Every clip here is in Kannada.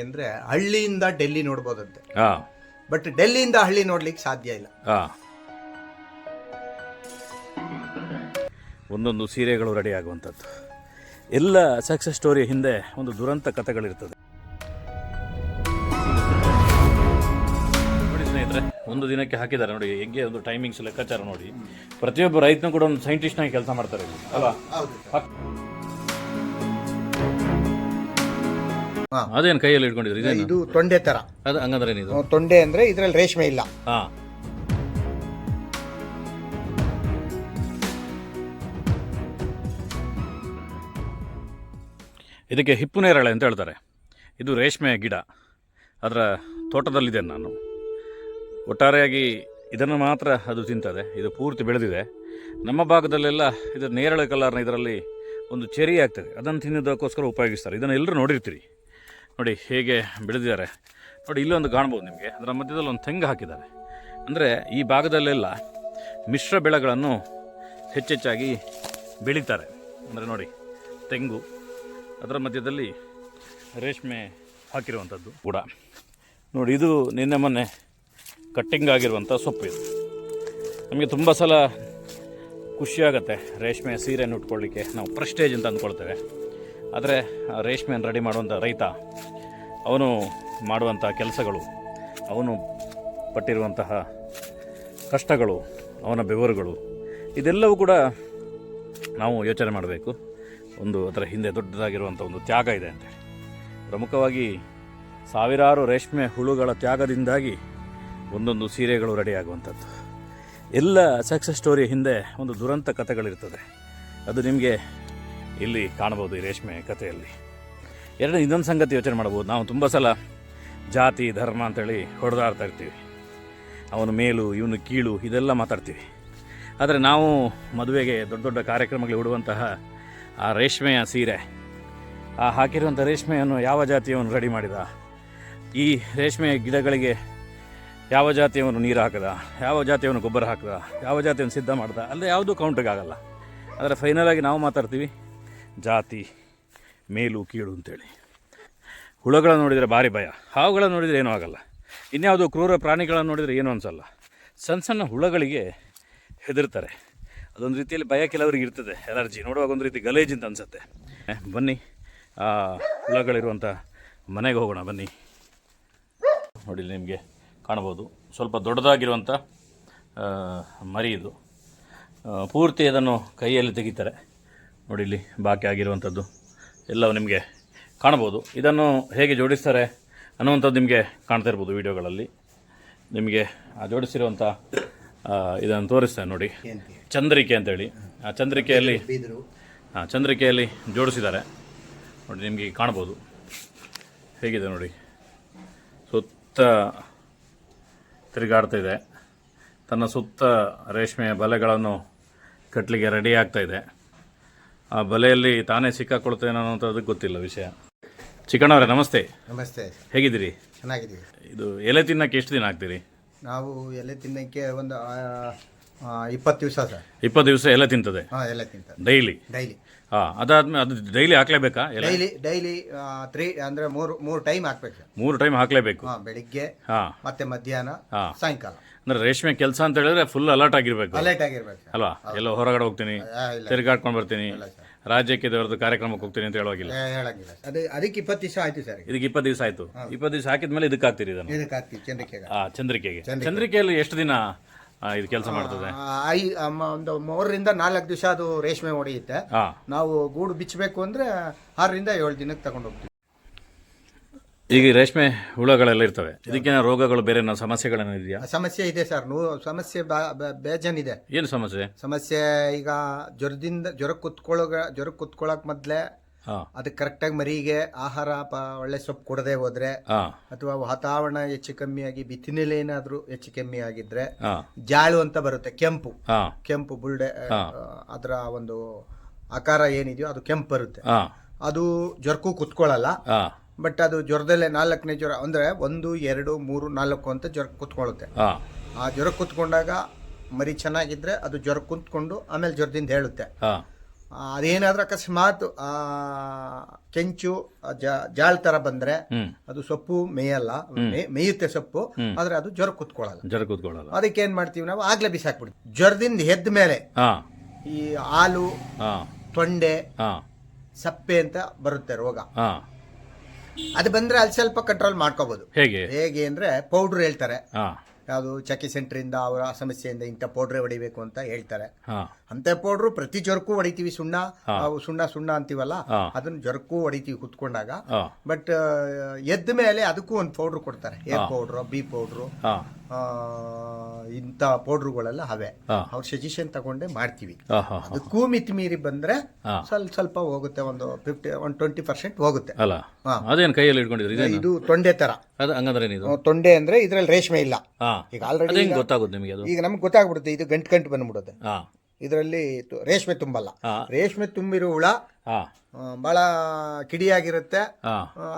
ಅಂದ್ರೆ ಹಳ್ಳಿಯಿಂದ ಡೆಲ್ಲಿ ನೋಡ್ಬೋದಂತೆ. ಬಟ್ ಡೆಲ್ಲಿಯಿಂದ ಹಳ್ಳಿ ನೋಡ್ಲಿಕ್ಕೆ ಸಾಧ್ಯ ಇಲ್ಲ. ಒಂದೊಂದು ಸೀರೆಗಳು ರೆಡಿ ಆಗುವಂಥದ್ದು. ಎಲ್ಲ ಸಕ್ಸಸ್ ಸ್ಟೋರಿ ಹಿಂದೆ ಒಂದು ದುರಂತ ಕಥೆಗಳಿರ್ತದೆ. ನೋಡಿ ಸ್ನೇಹಿತರೆ ಒಂದು ದಿನಕ್ಕೆ ಹಾಕಿದ್ದಾರೆ. ನೋಡಿ ಹೆಂಗೆ ಒಂದು ಟೈಮಿಂಗ್ಸ್ ಲೆಕ್ಕಾಚಾರ ನೋಡಿ. ಪ್ರತಿಯೊಬ್ಬ ರೈತನು ಕೂಡ ಒಂದು ಸೈಂಟಿಸ್ಟ್ನಾಗಿ ಕೆಲಸ ಮಾಡ್ತಾರೆ ಅಲ್ವಾ? ಅದೇನು ಕೈಯಲ್ಲಿ ಇಟ್ಕೊಂಡಿದ್ರೆ ಇದೇನು? ಇದು ತೊಂಡೆ ತರ. ಅದು ಹಂಗಂದ್ರೆ ಅಹ್, ತೊಂಡೆ ಅಂದ್ರೆ ಇದ್ರಲ್ಲಿ ರೇಷ್ಮೆ ಇಲ್ಲ. ಹಾ. ಇದಕ್ಕೆ ಹಿಪ್ಪು ನೇರಳೆ ಅಂತ ಹೇಳ್ತಾರೆ. ಇದು ರೇಷ್ಮೆ ಗಿಡ. ಅದರ ತೋಟದಲ್ಲಿದೆ ನಾನು. ಒಟ್ಟಾರೆಯಾಗಿ ಇದನ್ನು ಮಾತ್ರ ಅದು ತಿಂತದೆ. ಇದು ಪೂರ್ತಿ ಬೆಳೆದಿದೆ. ನಮ್ಮ ಭಾಗದಲ್ಲೆಲ್ಲ ಇದು ನೇರಳೆ ಕಲರ್ನ ಇದರಲ್ಲಿ ಒಂದು ಚೆರಿ ಆಗ್ತದೆ. ಅದನ್ನು ತಿನ್ನೋದಕ್ಕೋಸ್ಕರ ಉಪಯೋಗಿಸ್ತಾರೆ. ಇದನ್ನು ಎಲ್ಲರೂ ನೋಡಿರ್ತೀರಿ. ನೋಡಿ ಹೇಗೆ ಬೆಳೆದಿದ್ದಾರೆ. ನೋಡಿ ಇಲ್ಲೊಂದು ಕಾಣ್ಬೋದು ನಿಮಗೆ. ಅದರ ಮಧ್ಯದಲ್ಲಿ ಒಂದು ತೆಂಗು ಹಾಕಿದ್ದಾರೆ. ಅಂದರೆ ಈ ಭಾಗದಲ್ಲೆಲ್ಲ ಮಿಶ್ರ ಬೆಳೆಗಳನ್ನು ಹೆಚ್ಚೆಚ್ಚಾಗಿ ಬೆಳೀತಾರೆ. ಅಂದರೆ ನೋಡಿ, ತೆಂಗು, ಅದರ ಮಧ್ಯದಲ್ಲಿ ರೇಷ್ಮೆ ಹಾಕಿರುವಂಥದ್ದು ಕೂಡ. ನೋಡಿ, ಇದು ನಿನ್ನೆ ಮೊನ್ನೆ ಕಟ್ಟಿಂಗ್ ಆಗಿರುವಂಥ ಸೊಪ್ಪು ಇದು. ನಮಗೆ ತುಂಬ ಸಲ ಖುಷಿಯಾಗತ್ತೆ ರೇಷ್ಮೆ ಸೀರೆಯನ್ನು ಉಟ್ಕೊಳ್ಳಿಕ್ಕೆ. ನಾವು ಪ್ರೆಸ್ಟೇಜ್ ಅಂತ ಅಂದ್ಕೊಳ್ತೇವೆ. ಆದರೆ ರೇಷ್ಮೆಯನ್ನು ರೆಡಿ ಮಾಡುವಂಥ ರೈತ, ಅವನು ಮಾಡುವಂಥ ಕೆಲಸಗಳು, ಅವನು ಪಟ್ಟಿರುವಂತಹ ಕಷ್ಟಗಳು, ಅವನ ಬೆವರುಗಳು, ಇದೆಲ್ಲವೂ ಕೂಡ ನಾವು ಯೋಚನೆ ಮಾಡಬೇಕು. ಒಂದು ಅದರ ಹಿಂದೆ ದೊಡ್ಡದಾಗಿರುವಂಥ ಒಂದು ತ್ಯಾಗ ಇದೆ ಅಂತೇಳಿ ಪ್ರಮುಖವಾಗಿ ಸಾವಿರಾರು ರೇಷ್ಮೆ ಹುಳುಗಳ ತ್ಯಾಗದಿಂದಾಗಿ ಒಂದೊಂದು ಸೀರೆಗಳು ರೆಡಿಯಾಗುವಂಥದ್ದು ಎಲ್ಲ ಸಕ್ಸಸ್ ಸ್ಟೋರಿ ಹಿಂದೆ ಒಂದು ದುರಂತ ಕಥೆಗಳಿರ್ತದೆ. ಅದು ನಿಮಗೆ ಇಲ್ಲಿ ಕಾಣ್ಬೋದು ಈ ರೇಷ್ಮೆ ಕಥೆಯಲ್ಲಿ. ಎರಡು ಇನ್ನೊಂದು ಸಂಗತಿ ಯೋಚನೆ ಮಾಡ್ಬೋದು ನಾವು ತುಂಬ ಸಲ ಜಾತಿ, ಧರ್ಮ ಅಂತೇಳಿ ಹೊಡೆದಾಡ್ತಾ ಇರ್ತೀವಿ. ಅವನು ಮೇಲು, ಇವನು ಕೀಳು, ಇದೆಲ್ಲ ಮಾತಾಡ್ತೀವಿ. ಆದರೆ ನಾವು ಮದುವೆಗೆ ದೊಡ್ಡ ದೊಡ್ಡ ಕಾರ್ಯಕ್ರಮಗಳಿಗೆ ಉಡುವಂತಹ ಆ ರೇಷ್ಮೆಯ ಸೀರೆ, ಆ ಹಾಕಿರುವಂಥ ರೇಷ್ಮೆಯನ್ನು ಯಾವ ಜಾತಿಯವನು ರೆಡಿ ಮಾಡಿದ? ಈ ರೇಷ್ಮೆಯ ಗಿಡಗಳಿಗೆ ಯಾವ ಜಾತಿಯವನು ನೀರು ಹಾಕದ? ಯಾವ ಜಾತಿಯವನು ಗೊಬ್ಬರ ಹಾಕದ? ಯಾವ ಜಾತಿಯನ್ನು ಸಿದ್ಧ ಮಾಡ್ದ? ಅಲ್ಲದೆ ಯಾವುದೂ ಕೌಂಟಿಗೆ ಆಗಲ್ಲ. ಆದರೆ ಫೈನಲಾಗಿ ನಾವು ಮಾತಾಡ್ತೀವಿ. ಜಾತಿ, ಮೇಲು, ಕೀಳು ಅಂತೇಳಿ. ಹುಳುಗಳನ್ನು ನೋಡಿದರೆ ಭಾರಿ ಭಯ. ಹಾವುಗಳನ್ನು ನೋಡಿದರೆ ಏನೂ ಆಗಲ್ಲ. ಇನ್ಯಾವುದು ಕ್ರೂರ ಪ್ರಾಣಿಗಳನ್ನು ನೋಡಿದರೆ ಏನೂ ಅನಿಸಲ್ಲ. ಸಣ್ಣ ಸಣ್ಣ ಹುಳಗಳಿಗೆ ಹೆದರ್ತಾರೆ. ಅದೊಂದು ರೀತಿಯಲ್ಲಿ ಭಯ ಕೆಲವರಿಗೆ ಇರ್ತದೆ ಎಲರ್ಜಿ ನೋಡುವಾಗ ಒಂದು ರೀತಿ ಗಲೇಜ್ ಅಂತ ಅನಿಸುತ್ತೆ. ಬನ್ನಿ, ಆ ಹುಳಗಳಿರುವಂಥ ಮನೆಗೆ ಹೋಗೋಣ, ಬನ್ನಿ. ನೋಡಿ ನಿಮಗೆ ಕಾಣ್ಬೋದು ಸ್ವಲ್ಪ ದೊಡ್ಡದಾಗಿರುವಂಥ ಮರಿ ಇದು. ಪೂರ್ತಿ ಅದನ್ನು ಕೈಯಲ್ಲಿ ತೆಗಿತಾರೆ. ನೋಡಿ ಇಲ್ಲಿ ಬಾಕಿ ಆಗಿರುವಂಥದ್ದು ಎಲ್ಲವೂ ನಿಮಗೆ ಕಾಣ್ಬೋದು ಇದನ್ನು ಹೇಗೆ ಜೋಡಿಸ್ತಾರೆ ಅನ್ನುವಂಥದ್ದು ನಿಮಗೆ ಕಾಣ್ತಾ ಇರ್ಬೋದು ವಿಡಿಯೋಗಳಲ್ಲಿ. ನಿಮಗೆ ಆ ಜೋಡಿಸಿರುವಂಥ ಇದನ್ನು ತೋರಿಸ್ತೇನೆ ನೋಡಿ. ಚಂದ್ರಿಕೆ ಅಂತೇಳಿ. ಆ ಚಂದ್ರಿಕೆಯಲ್ಲಿ ಹಾಂ ಚಂದ್ರಿಕೆಯಲ್ಲಿ ಜೋಡಿಸಿದ್ದಾರೆ. ನೋಡಿ, ನಿಮಗೆ ಕಾಣ್ಬೋದು ಹೇಗಿದೆ ನೋಡಿ. ಸುತ್ತ ತಿರುಗಾಡ್ತಾ ಇದೆ. ತನ್ನ ಸುತ್ತ ರೇಷ್ಮೆಯ ಬಲೆಗಳನ್ನು ಕಟ್ಟಲಿಗೆ ರೆಡಿ ಆಗ್ತಾ ಇದೆ. ಆ ಬಲೆಯಲ್ಲಿ ತಾನೇ ಸಿಕ್ಕಾಕೊಳ್ತೇನೆ ಅನ್ನೋಂಥದ್ದು ಗೊತ್ತಿಲ್ಲ ವಿಷಯ. ಚಿಕ್ಕಣ್ಣವರೇ ನಮಸ್ತೆ. ನಮಸ್ತೆ. ಹೇಗಿದ್ದೀರಿ? ಚೆನ್ನಾಗಿದ್ದೀವಿ. ಇದು ಎಲೆ ತಿನ್ನಕ್ಕೆ ಎಷ್ಟು ದಿನ ಆಗ್ತೀರಿ? ನಾವು ಎಲೆ ತಿನ್ನಕ್ಕೆ ಒಂದು ಇಪ್ಪತ್ತು ದಿವಸ ಸರ್. ಇಪ್ಪತ್ತು ದಿವಸ ಎಲೆ ತಿಂತದೆ? ಹಾಂ ಎಲೆ ತಿಂತಾರೆ ಡೈಲಿ? ಡೈಲಿ. ಹಾಂ ಅದಾದ್ಮೇಲೆ ಅದು ಡೈಲಿ ಹಾಕ್ಲೇಬೇಕಾ ಡೈಲಿ ಡೈಲಿ ತ್ರೀ ಅಂದ್ರೆ ಮೂರು ಮೂರು ಟೈಮ್ ಹಾಕ್ಬೇಕು ಮೂರು ಟೈಮ್ ಹಾಕ್ಲೇಬೇಕು. ಹಾಂ ಬೆಳಿಗ್ಗೆ ಹಾಂ. ಮತ್ತೆ ಮಧ್ಯಾಹ್ನ ಹಾ. ಸಾಯಂಕಾಲ. ಅಂದ್ರೆ ರೇಷ್ಮೆ ಕೆಲಸ ಅಂತ ಹೇಳಿದ್ರೆ ಫುಲ್ ಅಲರ್ಟ್ ಆಗಿರ್ಬೇಕು. ಅಲರ್ಟ್ ಆಗಿರ್ಬೇಕು ಅಲ್ವಾ? ಎಲ್ಲೋ ಹೊರಗಡೆ ಹೋಗ್ತೀನಿ ಆ, ಇಲ್ಲ ತಿರುಗಾಡ್ಕೊಂಡು ಬರ್ತೀನಿ ರಾಜ್ಯಕ್ಕೆ ದೇವರದ್ದು ಕಾರ್ಯಕ್ರಮಕ್ಕೆ ಹೋಗ್ತೀನಿ ಅಂತ ಏ, ಹೇಳಂಗಿಲ್ಲ ಸರ್. ಅದು ಅದಕ್ಕೆ ಇಪ್ಪತ್ತು ದಿವಸ ಆಯ್ತು ಸರ್. ಇದಕ್ಕೆ ಇಪ್ಪತ್ತು ದಿವಸ ಆಯ್ತು. ಇಪ್ಪತ್ತು ದಿವಸ ಹಾಕಿದ್ಮೇಲೆ ಇದಕ್ಕೆ ಹಾಕ್ತೀರಿ ಇದನ್ನು? ಇದಕ್ಕೆ ಹಾಕ್ತೀವಿ ಚಂದ್ರಿಕೆಗೆ. ಆ ಚಂದ್ರಿಕೆಗೆ. ಚಂದ್ರಿಕೆಯಲ್ಲಿ ಎಷ್ಟು ದಿನ? ಇದು ಕೆಲಸ ಮಾಡ್ತದೆ. ಐ ಅಮ್ಮ ಒಂದು ಮೂರರಿಂದ ನಾಲ್ಕು ದಿವಸ ಅದು ರೇಷ್ಮೆ ಹೊಡೆಯುತ್ತೆ ಹಾ ನಾವು ಗೂಡು ಬಿಚ್ಚಬೇಕು ಅಂದ್ರೆ ಆರರಿಂದ ಏಳು ದಿನಕ್ಕೆ ತಗೊಂಡು ಹೋಗ್ತೀವಿ. ಈಗ ಈ ರೇಷ್ಮೆ ಹುಳಗಳೆಲ್ಲ ಇರ್ತವೆ. ಇದಕ್ಕೇನೋ ರೋಗಗಳು ಬೇರೆ ಏನೋ ಸಮಸ್ಯೆಗಳೇನೋ ಇದೆಯಾ? ಸಮಸ್ಯೆ ಇದೆ ಸರ್. ನೂ ಸಮಸ್ಯೆ ಬೇಜನ್ ಬಾ- ಇದೆ ಏನು ಸಮಸ್ಯೆ? ಸಮಸ್ಯೆ ಈಗ ಜ್ವರದಿಂದ ಜ್ವರ ಕುತ್ಕೊಳ್ಳೋ ಜ್ವರ ಕುತ್ಕೊಳ್ಳೋಕೆ ಮೊದ್ಲೇ ಅದಕ್ಕೆ ಕರೆಕ್ಟಾಗಿ ಮರಿಗೆ ಆಹಾರ ಪ ಒಳ್ಳೆ ಸೊಪ್ಪು ಕೊಡದೆ ಹೋದ್ರೆ ಅಥವಾ ವಾತಾವರಣ ಹೆಚ್ಚು ಕಮ್ಮಿ ಆಗಿ ಬಿತ್ತಿನೆಲೆ ಏನಾದ್ರೂ ಹೆಚ್ಚು ಕಮ್ಮಿ ಆಗಿದ್ರೆ ಜಾಳು ಅಂತ ಬರುತ್ತೆ ಕೆಂಪು. ಕೆಂಪು ಬುಲ್ಡೆ ಅದರ ಒಂದು ಆಕಾರ ಏನಿದೆಯೋ ಅದು ಕೆಂಪು ಬರುತ್ತೆ. ಅದು ಜ್ವರಕ್ಕೂ ಕುತ್ಕೊಳ್ಳಲ್ಲ. ಬಟ್ ಅದು ಜ್ವರದಲ್ಲೇ ನಾಲ್ಕನೇ ಜ್ವರ ಅಂದ್ರೆ ಒಂದು ಎರಡು ಮೂರು ನಾಲ್ಕು ಅಂತ ಜ್ವರ ಕುತ್ಕೊಳ್ಳುತ್ತೆ. ಆ ಜ್ವರ ಕುತ್ಕೊಂಡಾಗ ಮರಿ ಚೆನ್ನಾಗಿದ್ರೆ ಅದು ಜ್ವರ ಕುತ್ಕೊಂಡು ಆಮೇಲೆ ಜ್ವರದಿಂದ ಹೇಳುತ್ತೆ. ಅದೇನಾದ್ರೂ ಅಕಸ್ಮಾತ್ ಆ, ಕೆಂಚು ಜಾಳ್ ತರ ಬಂದ್ರೆ ಅದು ಸೊಪ್ಪು ಮೇಯಲ್ಲ ಮೇಯುತ್ತೆ ಸೊಪ್ಪು ಆದ್ರೆ ಅದು ಜ್ವರ ಕುತ್ಕೊಳ್ಳಲ್ಲ ಜ್ವರ ಕುತ್ಕೊಳ್ಳಲ್ಲ ಅದಕ್ಕೆ ಏನ್ ಮಾಡ್ತೀವಿ ನಾವು? ಆಗ್ಲೇ ಬಿಸಾಕ್ಬಿಡ್ತೀವಿ. ಜ್ವರದಿಂದ ಎದ್ದ ಮೇಲೆ ಈ ಹಾಲು ತೊಂಡೆ ಹಾ. ಸಪ್ಪೆ ಅಂತ ಬರುತ್ತೆ ರೋಗ. ಅದು ಬಂದ್ರೆ ಅಲ್ಲಿ ಸ್ವಲ್ಪ ಕಂಟ್ರೋಲ್ ಮಾಡ್ಕೋಬಹುದು ಹೇಗೆ? ಹೇಗೆ ಅಂದ್ರೆ ಪೌಡರ್ ಹೇಳ್ತಾರೆ. ಯಾವುದು ಚಕ್ಕಿ ಸೆಂಟ್ರಿಂದ ಅವರ ಸಮಸ್ಯೆಯಿಂದ ಇಂಥ ಪೌಡ್ರೆ ಹೊಡಿಬೇಕು ಅಂತ ಹೇಳ್ತಾರೆ. ಅಂತ ಪೌಡ್ರು ಪ್ರತಿ ಜ್ವರಕ್ಕೂ ಹೊಡಿತೀವಿ ಸುಣ್ಣ. ನಾವು ಸುಣ್ಣ ಸುಣ್ಣ ಅಂತೀವಲ್ಲ. ಅದನ್ನ ಜ್ವರಕ್ಕೂ ಹೊಡಿತೀವಿ ಕುತ್ಕೊಂಡಾಗ. ಬಟ್ ಎದ್ದ ಮೇಲೆ ಅದಕ್ಕೂ ಒಂದು ಪೌಡ್ರ್ ಕೊಡ್ತಾರೆ. A powder B powder. ಇಂಥ ಪೌಡ್ರುಗಳೆಲ್ಲ ಹವೆ. ಅವ್ರ ಸಜೆಷನ್ ತಗೊಂಡೆ ಮಾಡ್ತೀವಿ. ಅದಕ್ಕೂ ಮಿತಿ ಮೀರಿ ಬಂದ್ರೆ ಸ್ವಲ್ಪ ಸ್ವಲ್ಪ ಹೋಗುತ್ತೆ ಒಂದು ಫಿಫ್ಟಿ ಒಂದು ಟ್ವೆಂಟಿ ಪರ್ಸೆಂಟ್ ಹೋಗುತ್ತೆ. ಅಲ್ಲ. ಅದೇನು ಕೈಯಲ್ಲಿ ಇಟ್ಕೊಂಡಿದ್ರಿ ಇದು ತೊಂಡೆ ತರ. ಅದು ಹಂಗಂದ್ರೆ ತೊಂಡೆ ಅಂದ್ರೆ ಇದ್ರಲ್ಲಿ ರೇಷ್ಮೆ ಇಲ್ಲ. ಈಗ ಆಲ್ರೆಡಿ ಗೊತ್ತಾಗುತ್ತೆ ನಿಮಗೆ ಅದು? ಈಗ ನಮ್ಗೆ ಗೊತ್ತಾಗ್ಬಿಡುತ್ತೆ ಇದು ಗಂಟು ಗಂಟು ಬಂದ್ಬಿಡುತ್ತೆ ಇದರಲ್ಲಿ ರೇಷ್ಮೆ ತುಂಬಲ್ಲ. ರೇಷ್ಮೆ ತುಂಬಿರೋ ಹುಳ ಬಹಳ ಕಿಡಿಯಾಗಿರುತ್ತೆ.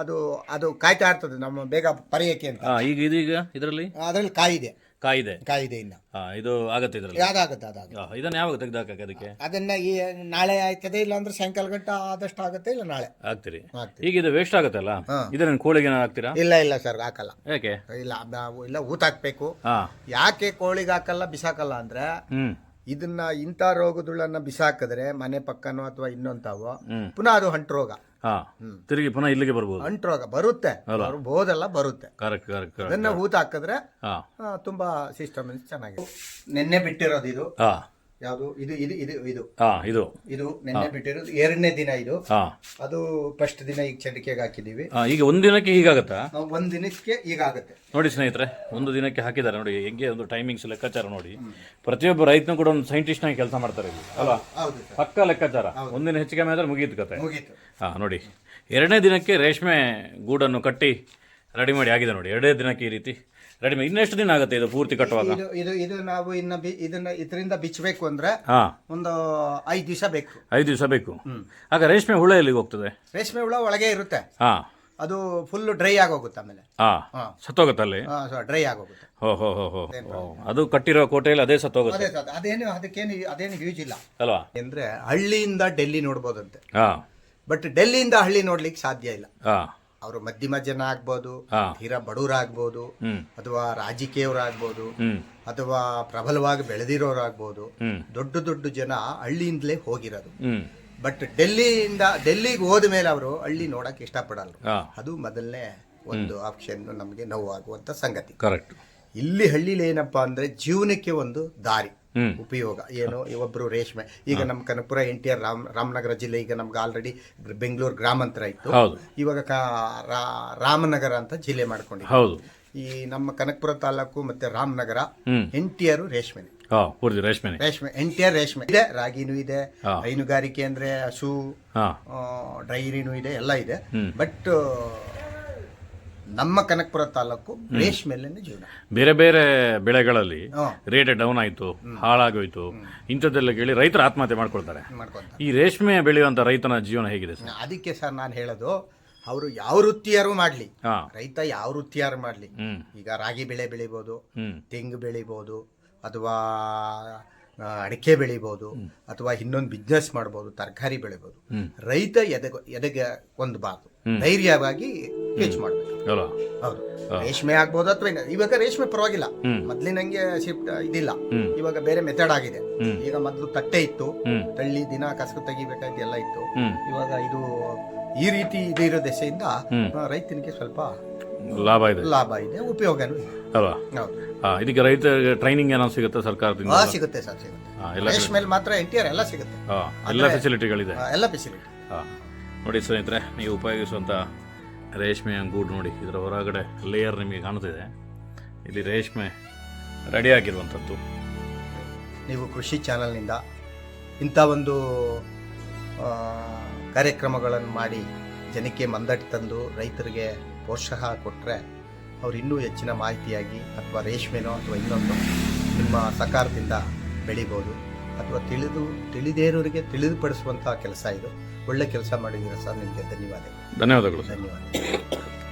ಅದು ಅದು ಕಾಯ್ತಾ ಇರ್ತದೆ ನಮ್ಮ ಬೇಗ ಪರಿಯಕ್ಕೆ ಅಂತ. ಈಗ ಇದೀಗ ಇದರಲ್ಲಿ? ಅದ್ರಲ್ಲಿ ಕಾಯಿದೆ. ಕಾಯಿದೆ. ಕಾಯಿದೆ ಇನ್ನ. ಹಾ ಇದು ಆಗತ್ತೆ ಇದರಲ್ಲಿ. ಅದಾಗುತ್ತೆ ಹಾ, ಇದನ್ನ ಯಾವಾಗ ತೆಗೆದಾಕ ಅದಕ್ಕೆ? ಅದನ್ನ ಈ ನಾಳೆ ಆಯ್ತದೆ ಇಲ್ಲ ಅಂದ್ರೆ ಸಾಯಂಕಾಲ ಗಂಟ ಆದಷ್ಟು ಆಗುತ್ತೆ ಇಲ್ಲ ನಾಳೆ? ಆಗ್ತೀರಿ. ಈಗ ಇದು ವೇಸ್ಟ್ ಆಗುತ್ತಲ್ಲ. ಇದನ್ನ ಕೋಳಿಗೆ ಹಾಕ್ತೀರಾ? ಇಲ್ಲ ಇಲ್ಲ ಸರ್ ಹಾಕಲ್ಲ. ಯಾಕೆ? ಇಲ್ಲ ನಾವು ಇಲ್ಲ ಊತ ಹಾಕ್ಬೇಕು. ಹಾ. ಯಾಕೆ ಕೋಳಿಗೆ ಹಾಕಲ್ಲ ಬಿಸಾಕಲ್ಲ ಅಂದ್ರೆ ಹ್ಮ್. ಇದನ್ನ ಇಂಥ ರೋಗದುಳನ್ನ ಬಿಸಾಕಿದ್ರೆ ಮನೆ ಪಕ್ಕನೋ ಅಥವಾ ಇನ್ನೊಂತಾವೋ ಹ್ಮ್. ಪುನಃ ಅದು ಅಂಟು ರೋಗ ಹಾ. ತಿರುಗಿ ಪುನಃ ಇಲ್ಲಿಗೆ ಬರ್ಬೋದು. ಅಂಟ್ರೋಗ ಬರುತ್ತೆ. ಬರ್ಬೋದಲ್ಲ ಬರುತ್ತೆ. ಕರೆಕ್ಟ್ ಕರೆಕ್ಟ್ ಕರೆಕ್ಟ್ ಅದನ್ನ ಊತ ಹಾಕಿದ್ರೆ ಹಾ. ತುಂಬಾ ಸಿಸ್ಟಮ್ ಚೆನ್ನಾಗಿದೆ. ನಿನ್ನೆ ಬಿಟ್ಟಿರೋದು ಇದು. ಹಾ. ಯಾವುದು? ಇದು ಇದು ಇದು ಇದು. ಹಾ ಇದು. ಇದು ನೆನ್ನೆ ಬಿಟ್ಟಿರೋದು. ಎರಡನೇ ದಿನ ಇದು. ಹಾ ಅದು ಫಸ್ಟ್ ದಿನ ಈಗ ಚಟಿಕೆಗೆ ಹಾಕಿದೀವಿ ಆ, ಈಗ ಒಂದು ದಿನಕ್ಕೆ ಹೀಗಾಗತ್ತಾ ಒಂದು ಒಂದ್ ದಿನಕ್ಕೆ ಈಗ ಆಗುತ್ತೆ. ನೋಡಿ ಸ್ನೇಹಿತರೆ ಒಂದು ದಿನಕ್ಕೆ ಹಾಕಿದ್ದಾರೆ. ನೋಡಿ ಹೆಂಗೆ ಒಂದು ಟೈಮಿಂಗ್ಸ್ ಲೆಕ್ಕಾಚಾರ ನೋಡಿ. ಪ್ರತಿಯೊಬ್ಬ ರೈತನು ಕೂಡ ಒಂದು ಸೈಂಟಿಸ್ಟ್ ಸೈಂಟಿಸ್ಟ್ನಾಗಿ ಕೆಲಸ ಮಾಡ್ತಾರೆ ಇಲ್ಲಿ ಅಲ್ವಾ? ಹೌದು ಸರ್. ಪಕ್ಕ ಲೆಕ್ಕಾಚಾರ. ಒಂದಿನ ಹೆಚ್ಚಿಗೆ ಆದ್ರೆ ಮುಗೀತು ಕತೆ. ಮುಗೀತು. ಹಾ ನೋಡಿ. ಎರಡನೇ ದಿನಕ್ಕೆ ರೇಷ್ಮೆ ಗೂಡನ್ನು ಕಟ್ಟಿ ರೆಡಿ ಮಾಡಿ ಆಗಿದೆ ನೋಡಿ. ಎರಡನೇ ದಿನಕ್ಕೆ ಈ ರೀತಿ. ರೆಡಿ ಮಾಡಿ ಇನ್ನೆಷ್ಟು ದಿನ ಆಗುತ್ತೆ ಇದು ಪೂರ್ತಿ ಕಟ್ಟುವಾಗ? ಇದು ಇದು ಇದು ನಾವು ಇನ್ನ ಬಿ ಇದನ್ನ ಇದರಿಂದ ಬಿಚ್ಚಬೇಕು ಅಂದ್ರೆ ಹಾ. ಒಂದು ಐದು ದಿವಸ ಬೇಕು. ಐದು ದಿವಸ ಬೇಕು. ಆಗ ರೇಷ್ಮೆ ಹುಳ ಎಲ್ಲಿಗೆ ಹೋಗ್ತದೆ? ರೇಷ್ಮೆ ಹುಳ ಒಳಗೆ ಇರುತ್ತೆ. ಹಾ. ಅದು ಫುಲ್ ಡ್ರೈ ಆಗೋಗುತ್ತೆ ಆಮೇಲೆ. ಹಾ. ಹಾ. ಸತ್ತೋಗುತ್ತೆ ಅಲ್ಲಿ? ಡ್ರೈ ಆಗೋಗುತ್ತೆ. ಹೋ ಹೋ ಹೋ ಹೋ. ಹೋ. ಅದು ಕಟ್ಟಿರೋ ಕೋಟೆಯಲ್ಲಿ ಅದೇ ಸತ್ತೋಗುತ್ತೆ? ಅದೇ ಸರ್ ಅದೇನು ಅದಕ್ಕೇನು ಅದೇನು ಯೂಸ್ ಇಲ್ಲ. ಅಲ್ವಾ? ಅಂದ್ರೆ ಹಳ್ಳಿಯಿಂದ ಡೆಲ್ಲಿ ನೋಡ್ಬೋದಂತೆ. ಹಾ. ಬಟ್ ಡೆಲ್ಲಿಯಿಂದ ಹಳ್ಳಿ ನೋಡ್ಲಿಕ್ಕೆ ಸಾಧ್ಯ ಇಲ್ಲ. ಹಾ. ಅವರು ಮಧ್ಯಮ ಜನ ಆಗ್ಬೋದು. ತೀರಾ ಬಡವರಾಗ್ಬೋದು ಅಥವಾ ರಾಜಕೀಯವರಾಗ್ಬೋದು ಅಥವಾ ಪ್ರಬಲವಾಗಿ ಬೆಳೆದಿರೋರಾಗ್ಬೋದು ದೊಡ್ಡ ದೊಡ್ಡ ಜನ ಹಳ್ಳಿಯಿಂದಲೇ ಹೋಗಿರೋದು. ಬಟ್ ಡೆಲ್ಲಿಯಿಂದ ಡೆಲ್ಲಿಗೆ ಹೋದ ಮೇಲೆ ಅವರು ಹಳ್ಳಿ ನೋಡಕ್ಕೆ ಇಷ್ಟಪಡಲ್ಲ ಅದು ಮೊದಲನೇ ಒಂದು ಆಪ್ಷನ್ ನಮಗೆ ನೋವಾಗುವಂತ ಸಂಗತಿ. ಕರೆಕ್ಟ್ ಇಲ್ಲಿ ಹಳ್ಳಿಲಿ ಏನಪ್ಪಾ ಅಂದ್ರೆ ಜೀವನಕ್ಕೆ ಒಂದು ದಾರಿ. ಉಪಯೋಗ. ಏನು ಒಬ್ರು ರೇಷ್ಮೆ. ಈಗ ನಮ್ಮ Kanakapura N T R Ram Ramanagara ಜಿಲ್ಲೆ ಈಗ ನಮ್ಗೆ ಆಲ್ರೆಡಿ ಬೆಂಗಳೂರು ಗ್ರಾಮಾಂತರ ಇತ್ತು. ಇವಾಗ ರಾಮನಗರ ಅಂತ ಜಿಲ್ಲೆ ಮಾಡ್ಕೊಂಡಿದ್ದೀವಿ ಹೌದು. ಈ ನಮ್ಮ ಕನಕಪುರ ತಾಲೂಕು ಮತ್ತೆ ರಾಮನಗರ ಎನ್ ಟಿ ಆರ್ ರೇಷ್ಮೆ ರೇಷ್ಮೆ ರೇಷ್ಮೆ ಎನ್ ಟಿ ಆರ್ ರೇಷ್ಮೆ. ಇದೆ ರಾಗಿನೂ ಇದೆ. ಹೈನುಗಾರಿಕೆ ಅಂದ್ರೆ ಹಸು ಡೈರಿನೂ ಇದೆ ಎಲ್ಲ ಇದೆ. ಬಟ್ ನಮ್ಮ ಕನಕಪುರ ತಾಲೂಕು ರೇಷ್ಮೆಲ್ಲೇ ಜೀವನ. ಬೇರೆ ಬೇರೆ ಬೆಳೆಗಳಲ್ಲಿ ರೇಟ್ ಡೌನ್ ಆಯ್ತು ಹಾಳಾಗೋಯ್ತು. ಇಂಥದ್ದೆಲ್ಲ ಕೇಳಿ ರೈತರು ಆತ್ಮಹತ್ಯೆ ಮಾಡ್ಕೊಳ್ತಾರೆ. ಈ ರೇಷ್ಮೆ ಬೆಳೆಯುವಂತ ರೈತನ ಜೀವನ ಹೇಗಿದೆ ಸರ್? ಅದಕ್ಕೆ ಸರ್ ನಾನು ಹೇಳೋದು ಅವರು ಯಾವ ವೃತ್ತಿಯಾರು ಮಾಡ್ಲಿ. ರೈತ ಯಾವ ವೃತ್ತಿಯಾರು ಮಾಡ್ಲಿ. ಈಗ ರಾಗಿ ಬೆಳೆ ಬೆಳಿಬೋದು ತೆಂಗು ಬೆಳಿಬೋದು ಅಥವಾ ಅಡಿಕೆ ಬೆಳಿಬೋದು ಅಥವಾ ಇನ್ನೊಂದು ಬಿಸ್ನೆಸ್ ಮಾಡ್ಬೋದು ತರಕಾರಿ ಬೆಳಿಬೋದು. ರೈತ ಎದಗ ಎದಗ ಒಂದು ಬಾತು. ಧೈರ್ಯವಾಗಿ ಹೆಚ್ಚು ಮಾಡ್ಬೇಕು. ಹೌದು. ರೇಷ್ಮೆ ಆಗ್ಬೋದು ಅಥವಾ ಇವಾಗ ರೇಷ್ಮೆ ಪರವಾಗಿಲ್ಲ. ಮೊದ್ಲಿನಂಗೆ ಶಿಫ್ಟ್ ಇದಿಲ್ಲ. ಇವಾಗ ಬೇರೆ ಮೆಥಡ್ ಆಗಿದೆ. ಈಗ ಮೊದ್ಲು ತಟ್ಟೆ ಇತ್ತು. ತಳ್ಳಿ ದಿನ ಕಸು ತೆಗಿಬೇಕಾಯ್ತು ಎಲ್ಲ ಇತ್ತು. ಇವಾಗ ಇದು ಈ ರೀತಿ ಇದಿರೋ ಇರೋ ದೆಸೆಯಿಂದ. ರೈತನಿಗೆ ಸ್ವಲ್ಪ ಲಾಭ ಇದೆ. ಲಾಭ ಇದೆ ಉಪಯೋಗ ಇದೆ. ಅಲ್ವಾ ಇದಕ್ಕೆ ರೈತ ಟ್ರೈನಿಂಗ್ ಏನೋ ಸಿಗುತ್ತೆ ಸರ್ಕಾರದಿಂದ? ಸಿಗುತ್ತೆ ಸರ್ ಸಿಗುತ್ತೆ. ರೇಷ್ಮೆಲ್ ಮಾತ್ರ ಎನ್ ಟಿ ಆರ್ ಎಲ್ಲ ಸಿಗುತ್ತೆ. ಎಲ್ಲ ಫೆಸಿಲಿಟಿಗಳಿದೆ ಎಲ್ಲ ಫೆಸಿಲಿಟಿ ಹಾ. ನೋಡಿ ಸ್ನೇಹಿತರೆ ನೀವು ಉಪಯೋಗಿಸುವಂಥ ರೇಷ್ಮೆ ಗೂಡು ನೋಡಿ, ಇದರ ಹೊರಗಡೆ ಲೇಯರ್ ನಿಮಗೆ ಕಾಣ್ತಿದೆ ಇಲ್ಲಿ ರೇಷ್ಮೆ ರೆಡಿ ಆಗಿರುವಂಥದ್ದು. ನೀವು ಕೃಷಿ ಚಾನಲ್ನಿಂದ ಇಂಥ ಒಂದು ಕಾರ್ಯಕ್ರಮಗಳನ್ನು ಮಾಡಿ ಜನಕ್ಕೆ ಮಂದಟ್ಟು ತಂದು ರೈತರಿಗೆ ಪ್ರೋತ್ಸಾಹ ಕೊಟ್ಟರೆ ಅವ್ರು ಇನ್ನೂ ಹೆಚ್ಚಿನ ಮಾಹಿತಿಯಾಗಿ ಅಥವಾ ರೇಷ್ಮೆನೋ ಅಥವಾ ಇನ್ನೊಂದು ನಿಮ್ಮ ಸಕಾರದಿಂದ ಬೆಳಿಬೋದು. ಅಥವಾ ತಿಳಿದು ತಿಳಿದೇರೋರಿಗೆ ತಿಳಿದುಪಡಿಸುವಂಥ ಕೆಲಸ ಇದು. ಒಳ್ಳೆ ಕೆಲಸ ಮಾಡಿದ್ದೀರಾ ಸರ್? ನಿಮಗೆ ಧನ್ಯವಾದಗಳು. ಧನ್ಯವಾದಗಳು ಧನ್ಯವಾದ